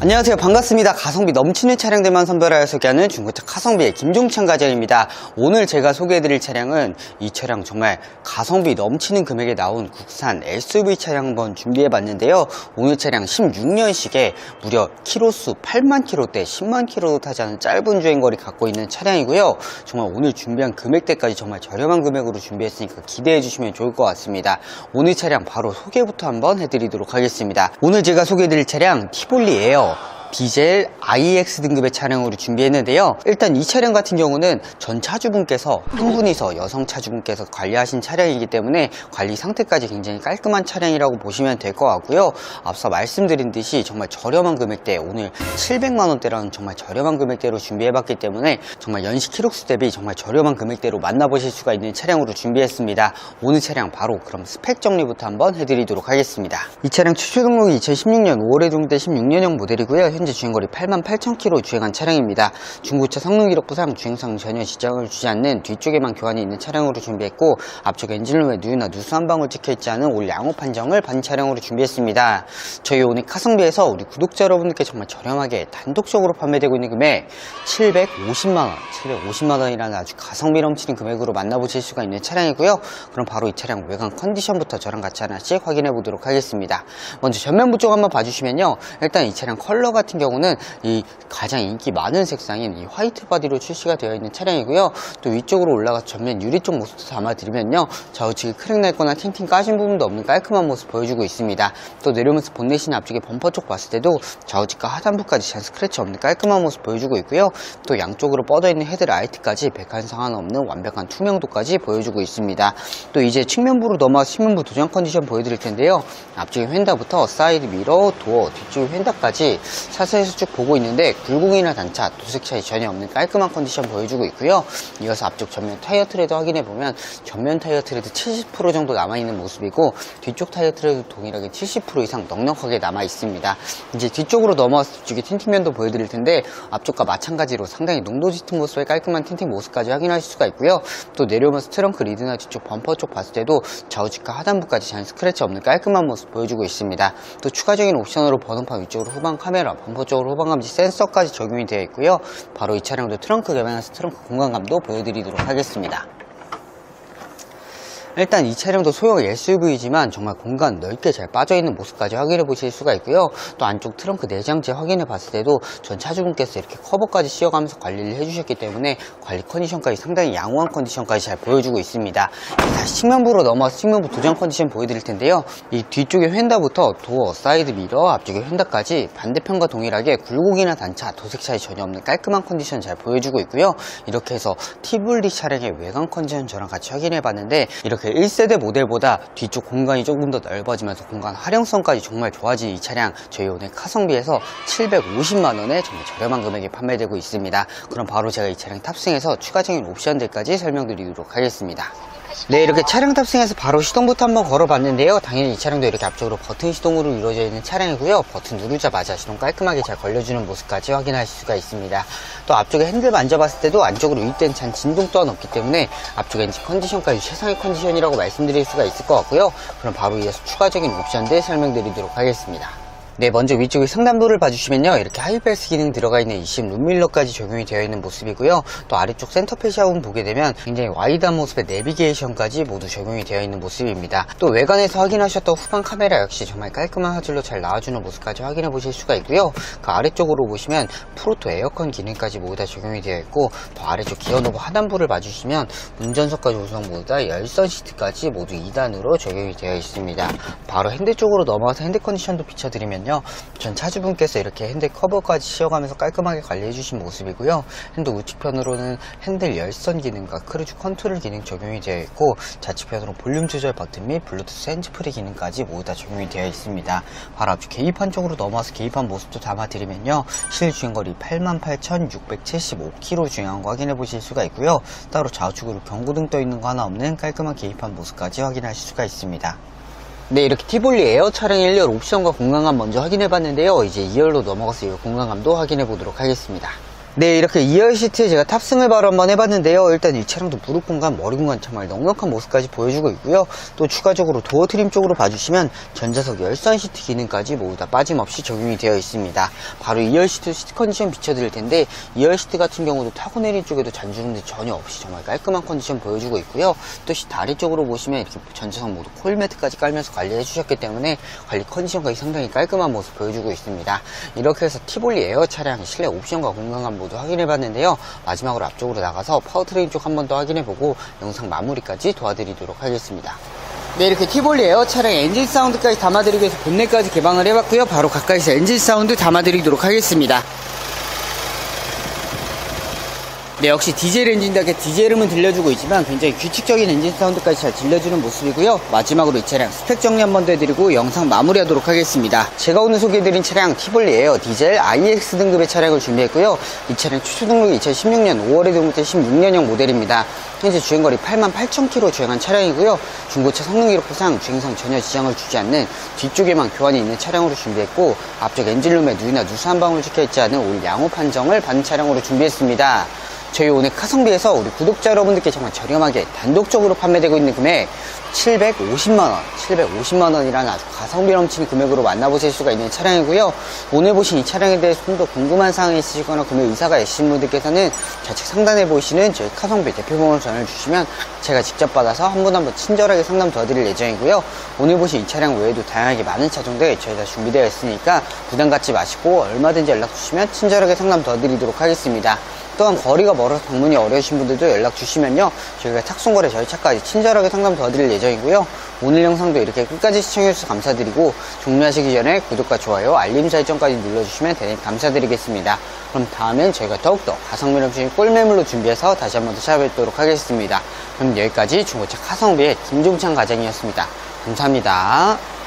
안녕하세요. 반갑습니다. 가성비 넘치는 차량들만 선별하여 소개하는 중고차 카성비의 김종찬 과장입니다. 오늘 제가 소개해드릴 차량은 이 차량 정말 가성비 넘치는 금액에 나온 국산 SUV 차량 한번 준비해봤는데요. 오늘 차량 16년식에 무려 키로수 8만 킬로대 10만 킬로도 타지 않은 짧은 주행거리 갖고 있는 차량이고요. 정말 오늘 준비한 금액대까지 정말 저렴한 금액으로 준비했으니까 기대해주시면 좋을 것 같습니다. 오늘 차량 바로 소개부터 한번 해드리도록 하겠습니다. 오늘 제가 소개해드릴 차량 티볼리 에어 Hill. 디젤 IX 등급의 차량으로 준비했는데요. 일단 이 차량 같은 경우는 전 차주분께서 한 분이서 여성 차주분께서 관리하신 차량이기 때문에 관리 상태까지 굉장히 깔끔한 차량이라고 보시면 될 것 같고요. 앞서 말씀드린 듯이 정말 저렴한 금액대 오늘 700만 원대라는 정말 저렴한 금액대로 준비해봤기 때문에 정말 연식 키로수 대비 정말 저렴한 금액대로 만나보실 수가 있는 차량으로 준비했습니다. 오늘 차량 바로 그럼 스펙 정리부터 한번 해드리도록 하겠습니다. 이 차량 최초 등록이 2016년 5월에 등록된 16년형 모델이고요. 현재 주행거리 8만 8천 킬로 주행한 차량입니다. 중고차 성능 기록부상 주행상 전혀 지장을 주지 않는 뒤쪽에만 교환이 있는 차량으로 준비했고 앞쪽 엔진룸에 누유나 누수 한 방울 찍혀있지 않은 올 양호 판정을 받은 차량으로 준비했습니다. 저희 오늘 카성비에서 우리 구독자 여러분들께 정말 저렴하게 단독적으로 판매되고 있는 금액 750만원 750만원이라는 아주 가성비 넘치는 금액으로 만나보실 수가 있는 차량이고요. 그럼 바로 이 차량 외관 컨디션부터 저랑 같이 하나씩 확인해 보도록 하겠습니다. 먼저 전면부 쪽 한번 봐주시면요. 일단 이 차량 컬러 같은 경우는 이 가장 인기 많은 색상인 이 화이트 바디로 출시가 되어 있는 차량이고요. 또 위쪽으로 올라가 전면 유리 쪽 모습도 담아드리면요. 좌우측에 크랙 날 거나 팅팅 까진 부분도 없는 깔끔한 모습 보여주고 있습니다. 또 내려오면서 본넷이나 앞쪽에 범퍼 쪽 봤을 때도 좌우측과 하단부까지 잔 스크래치 없는 깔끔한 모습 보여주고 있고요. 또 양쪽으로 뻗어있는 헤드라이트까지 백한상 하나 없는 완벽한 투명도까지 보여주고 있습니다. 또 이제 측면부로 넘어와서 측면부 도장 컨디션 보여드릴 텐데요. 앞쪽에 휀다부터 사이드 미러, 도어, 뒤쪽에 휀다까지 차선에서 쭉 보고 있는데 굴곡이나 단차, 도색 차이 전혀 없는 깔끔한 컨디션 보여주고 있고요. 이어서 앞쪽 전면 타이어 트레드 확인해 보면 전면 타이어 트레드 70% 정도 남아있는 모습이고 뒤쪽 타이어 트레드 동일하게 70% 이상 넉넉하게 남아 있습니다. 이제 뒤쪽으로 넘어와서 뒤쪽에 틴팅면도 보여드릴 텐데 앞쪽과 마찬가지로 상당히 농도 짙은 모습의 깔끔한 틴팅 모습까지 확인하실 수가 있고요. 또 내려오면서 트렁크 리드나 뒤쪽 범퍼 쪽 봤을 때도 좌우측과 하단부까지 잔 스크래치 없는 깔끔한 모습 보여주고 있습니다. 또 추가적인 옵션으로 번호판 위쪽으로 후방 카메라, 범퍼 쪽으로 후방 감지 센서까지 적용이 되어 있고요. 바로 이 차량도 트렁크 개방해서 트렁크 공간감도 보여드리도록 하겠습니다. 일단 이 차량도 소형 SUV이지만 정말 공간 넓게 잘 빠져있는 모습까지 확인해 보실 수가 있고요. 또 안쪽 트렁크 내장재 확인해 봤을 때도 전 차주분께서 이렇게 커버까지 씌워가면서 관리를 해주셨기 때문에 관리 컨디션까지 상당히 양호한 컨디션까지 잘 보여주고 있습니다. 다시 측면부로 넘어와서 측면부 도장 컨디션 보여드릴 텐데요. 이 뒤쪽에 휀다부터 도어, 사이드 미러, 앞쪽에 휀다까지 반대편과 동일하게 굴곡이나 단차, 도색 차이 전혀 없는 깔끔한 컨디션 잘 보여주고 있고요. 이렇게 해서 티블리 차량의 외관 컨디션 저랑 같이 확인해 봤는데 이렇게 1세대 모델보다 뒤쪽 공간이 조금 더 넓어지면서 공간 활용성까지 정말 좋아진 이 차량 저희 오늘 카성비에서 750만원에 정말 저렴한 금액에 판매되고 있습니다. 그럼 바로 제가 이 차량 탑승해서 추가적인 옵션들까지 설명드리도록 하겠습니다. 네 이렇게 차량 탑승해서 바로 시동부터 한번 걸어봤는데요. 당연히 이 차량도 이렇게 앞쪽으로 버튼 시동으로 이루어져 있는 차량이고요. 버튼 누르자마자 시동 깔끔하게 잘 걸려주는 모습까지 확인하실 수가 있습니다. 또 앞쪽에 핸들 만져봤을 때도 안쪽으로 유입된 잔 진동 또한 없기 때문에 앞쪽 엔진 컨디션까지 최상의 컨디션이라고 말씀드릴 수가 있을 것 같고요. 그럼 바로 이어서 추가적인 옵션들 설명드리도록 하겠습니다 네, 먼저 위쪽에 상단부를 봐주시면요. 이렇게 하이패스 기능 들어가 있는 20 룸밀러까지 적용이 되어 있는 모습이고요. 또 아래쪽 센터페시아 부분 보게 되면 굉장히 와이드한 모습의 내비게이션까지 모두 적용이 되어 있는 모습입니다. 또 외관에서 확인하셨던 후방 카메라 역시 정말 깔끔한 화질로 잘 나와주는 모습까지 확인해 보실 수가 있고요. 그 아래쪽으로 보시면 프로토 에어컨 기능까지 모두 다 적용이 되어 있고 또 아래쪽 기어 노브 하단부를 봐주시면 운전석과 조수석 모두 다 열선 시트까지 모두 2단으로 적용이 되어 있습니다. 바로 핸들 쪽으로 넘어가서 핸드 컨디션도 비춰드리면요. 전 차주분께서 이렇게 핸들 커버까지 씌워가면서 깔끔하게 관리해 주신 모습이고요. 핸들 우측편으로는 핸들 열선 기능과 크루즈 컨트롤 기능 적용이 되어 있고 좌측편으로 볼륨 조절 버튼 및 블루투스 핸즈프리 기능까지 모두 다 적용이 되어 있습니다. 바로 앞쪽 계기판 쪽으로 넘어와서 계기판 모습도 담아드리면요. 실 주행거리 88,675km 주행한 거 확인해 보실 수가 있고요. 따로 좌우측으로 경고등 떠 있는 거 하나 없는 깔끔한 계기판 모습까지 확인하실 수가 있습니다. 네 이렇게 티볼리 에어 차량 1열 옵션과 공간감 먼저 확인해 봤는데요. 이제 2열로 넘어가서 이 공간감도 확인해 보도록 하겠습니다 네, 이렇게 2열 시트에 제가 탑승을 바로 한번 해봤는데요. 일단 이 차량도 무릎 공간, 머리 공간 정말 넉넉한 모습까지 보여주고 있고요. 또 추가적으로 도어 트림 쪽으로 봐주시면 전자석 열선 시트 기능까지 모두 다 빠짐없이 적용이 되어 있습니다. 바로 2열 시트 컨디션 비춰드릴 텐데 2열 시트 같은 경우도 타고 내린 쪽에도 잔주름도 전혀 없이 정말 깔끔한 컨디션 보여주고 있고요. 또 시- 다리 쪽으로 보시면 이렇게 전자석 모두 코일 매트까지 깔면서 관리해 주셨기 때문에 관리 컨디션까지 상당히 깔끔한 모습 보여주고 있습니다. 이렇게 해서 티볼리 에어 차량 실내 옵션과 공간감 모두 확인해 봤는데요. 마지막으로 앞쪽으로 나가서 파워트레인 쪽 한 번 더 확인해 보고 영상 마무리까지 도와드리도록 하겠습니다. 네, 이렇게 티볼리 에어 차량 엔진 사운드까지 담아드리기 위해서 본넷까지 개방을 해봤고요. 바로 가까이서 엔진 사운드 담아드리도록 하겠습니다. 네, 역시 디젤 엔진답게 디젤음은 들려주고 있지만 굉장히 규칙적인 엔진 사운드까지 잘 들려주는 모습이고요. 마지막으로 이 차량 스펙 정리 한번 더 해드리고 영상 마무리하도록 하겠습니다. 제가 오늘 소개해드린 차량 티볼리 에어 디젤 IX 등급의 차량을 준비했고요. 이 차량 최초 등록이 2016년 5월에 등록된 16년형 모델입니다. 현재 주행거리 8만 8천 킬로 주행한 차량이고요. 중고차 성능 기록부상 주행상 전혀 지장을 주지 않는 뒤쪽에만 교환이 있는 차량으로 준비했고 앞쪽 엔진룸에 누이나 누수 한 방울 찍혀있지 않은 올 양호 판정을 받은 차량으로 준비했습니다. 저희 오늘 카성비에서 우리 구독자 여러분들께 정말 저렴하게 단독적으로 판매되고 있는 금액 750만원, 750만원이라는 아주 가성비 넘치는 금액으로 만나보실 수가 있는 차량이고요. 오늘 보신 이 차량에 대해서 좀더 궁금한 사항이 있으시거나 구매 의사가 있으신 분들께서는 좌측 상단에 보이시는 저희 카성비 대표번호를 전해주시면 제가 직접 받아서 한 분 한 분 친절하게 상담 도와드릴 예정이고요. 오늘 보신 이 차량 외에도 다양하게 많은 차종들 저희가 준비되어 있으니까 부담 갖지 마시고 얼마든지 연락 주시면 친절하게 상담 도와드리도록 하겠습니다. 또한 거리가 멀어서 방문이 어려우신 분들도 연락 주시면요. 저희가 착송거래 저희 차까지 친절하게 상담 도와드릴 예정이고요. 오늘 영상도 이렇게 끝까지 시청해주셔서 감사드리고 종료하시기 전에 구독과 좋아요 알림 설정까지 눌러주시면 대단히 감사드리겠습니다. 그럼 다음엔 저희가 더욱더 가성비 넘치는 꿀매물로 준비해서 다시 한 번 더 찾아뵙도록 하겠습니다. 그럼 여기까지 중고차 카성비의 김종찬 과장이었습니다. 감사합니다